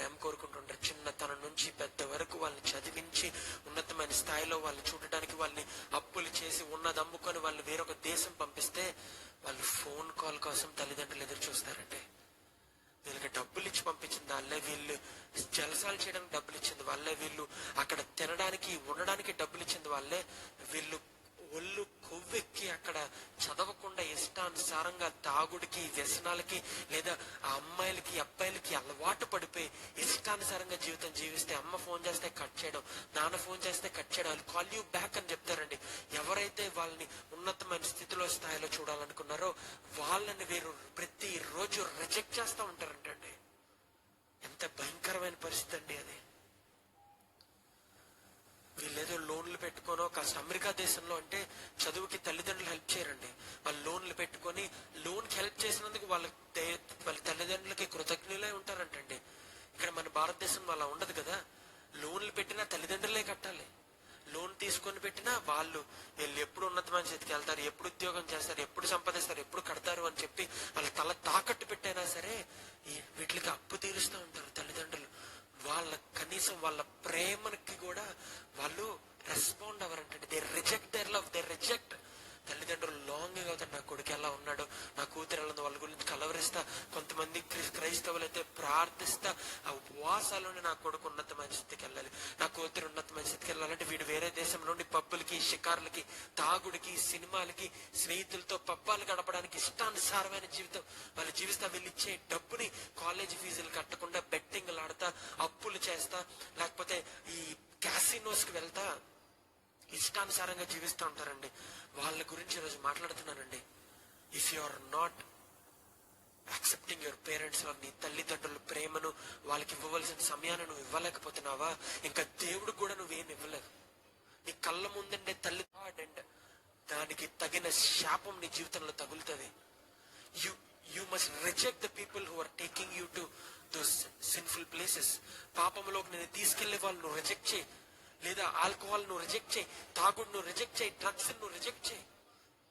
ప్రేమ కోరుకుంటుంటారు. చిన్నతనం నుంచి పెద్ద వరకు వాళ్ళని చదివించి ఉన్నతమైన స్థాయిలో వాళ్ళని చూడడానికి వాళ్ళని అప్పులు చేసి ఉన్నది అమ్ముకొని వాళ్ళు వేరొక దేశం పంపిస్తే వాళ్ళు ఫోన్ కాల్ కోసం తల్లిదండ్రులు ఎదురు చూస్తారంటే వీళ్ళకి డబ్బులు ఇచ్చి పంపించిన వాళ్ళే. వీళ్ళు జలసాలు చేయడానికి డబ్బులు ఇచ్చింది వాళ్ళే. వీళ్ళు అక్కడ తినడానికి ఉండడానికి డబ్బులు ఇచ్చింది వాళ్ళే. వీళ్ళు ఒళ్ళు ఇష్టానుసారంగా తాగుడికి వ్యసనాలకి లేదా ఆ అమ్మాయిలకి అబ్బాయిలకి అలవాటు పడిపోయి ఇష్టానుసారంగా జీవితం జీవిస్తే అమ్మ ఫోన్ చేస్తే కట్ చేయడం నాన్న ఫోన్ చేస్తే కట్ చేయడం వాళ్ళు కాల్ యూ బ్యాక్ అని చెప్తారండి. ఎవరైతే వాళ్ళని ఉన్నతమైన స్థితిలో స్థాయిలో చూడాలనుకున్నారో వాళ్ళని వీరు ప్రతి రోజు రిజెక్ట్ చేస్తూ ఉంటారంటండి. ఎంత భయంకరమైన పరిస్థితి అండి అది వీళ్ళేదో లోన్లు పెట్టుకోనో అమెరికా దేశంలో అంటే చదువుకి తల్లిదండ్రులు హెల్ప్ చేయరండి. వాళ్ళు లోన్లు పెట్టుకొని లోన్కి హెల్ప్ చేసినందుకు వాళ్ళ వాళ్ళ తల్లిదండ్రులకి కృతజ్ఞులే ఉంటారంటండి. ఇక్కడ మన భారతదేశంలో అలా ఉండదు కదా. లోన్లు పెట్టినా తల్లిదండ్రులే కట్టాలి. లోన్ తీసుకొని పెట్టినా వాళ్ళు వీళ్ళు ఎప్పుడు ఉన్నతమైన చేతికి వెళ్తారు ఎప్పుడు ఉద్యోగం చేస్తారు ఎప్పుడు సంపాదిస్తారు ఎప్పుడు కడతారు అని చెప్పి వాళ్ళ తల తాకట్టు పెట్టైనా సరే వీటికి అప్పు తీరుస్తూ ఉంటారు తల్లిదండ్రులు. వాళ్ళ కనీసం వాళ్ళ ప్రేమకి కూడా వాళ్ళు respond అవ్వరంటే they reject their love they reject తల్లిదండ్రులు లాంగింగ్ అవుతారు. నా కొడుకు ఎలా ఉన్నాడు? నా కూతురు ఎలా ఉంది? వాళ్ళ గురించి కలవరిస్తా. కొంతమంది క్రి- క్రైస్తవులు అయితే ప్రార్థిస్తా. ఆ ఉపవాసాలోనే నా కొడుకు ఉన్నతమైన స్థితికి వెళ్ళాలి. నా కూతురు ఉన్నతమైన స్థితికి వెళ్ళాలంటే వీడు వేరే దేశం నుండి పబ్బులకి షికారులకి తాగుడికి సినిమాలకి స్నేహితులతో పబ్బాలు గడపడానికి ఇష్టానుసారమైన జీవితం. వాళ్ళు జీవిస్తా వీళ్ళు ఇచ్చే డబ్బుని కాలేజ్ ఫీజులు కట్టకుండా బెట్టింగ్లు ఆడతా అప్పులు చేస్తా. లేకపోతే ఈ క్యాసినోస్కి వెళ్తా. ఇష్టానుసారంగా జీవిస్తూ ఉంటారండి. వాళ్ళ గురించి ఈరోజు మాట్లాడుతున్నానండి. If you are not accepting your parents నీ తల్లిదండ్రుల ప్రేమను వాళ్ళకి ఇవ్వవలసిన సమయాన్ని నువ్వు ఇవ్వలేకపోతున్నావా? ఇంకా దేవుడు కూడా నువ్వేం ఇవ్వలేదు. నీ కళ్ళ ముందండే తల్లి అండ్ దానికి తగిన శాపం నీ జీవితంలో తగులుతుంది. You you must reject the people who are taking you to those sinful places పాపంలోకి నేను తీసుకెళ్ళే వాళ్ళు నువ్వు రిజెక్ట్ చేయి. లేదా ఆల్కహాల్ నువ్వు రిజెక్ట్ చేయి తాగుడు నువ్వు రిజెక్ట్ చేయి డ్రగ్స్ నువ్వు రిజెక్ట్ చేయి.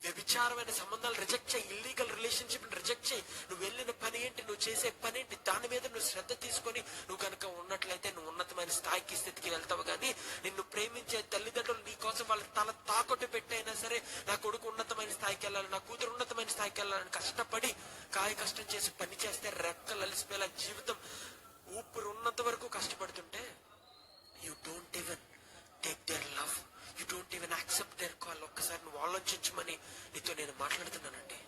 వ్యభిచారమైన సంబంధాలు రిజెక్ట్ చేయి ఇల్లీగల్ రిలేషన్షిప్ రిజెక్ట్ చేయి. నువ్వు వెళ్ళిన పని ఏంటి? నువ్వు చేసే పని ఏంటి? దాని మీద నువ్వు శ్రద్ధ తీసుకొని నువ్వు కనుక ఉన్నట్లయితే నువ్వు ఉన్నతమైన స్థాయికి స్థితికి వెళ్తావు కానీ నిన్ను ప్రేమించే తల్లిదండ్రులు నీ కోసం వాళ్ళ తల తాకట్టు పెట్టైనా సరే నా కొడుకు ఉన్నతమైన స్థాయికి వెళ్ళాలి నా కూతురు ఉన్నతమైన స్థాయికి వెళ్ళాలని కష్టపడి కాయ కష్టం చేసి పని చేస్తే రెక్కల అలిసిపోయేలా జీవితం ఊపిరి ఉన్నంత వరకు కష్టపడుతుంటే you don't even take their love you don't even accept their call ఒక్కసారి నీతో నేను మాట్లాడుతున్నానండి.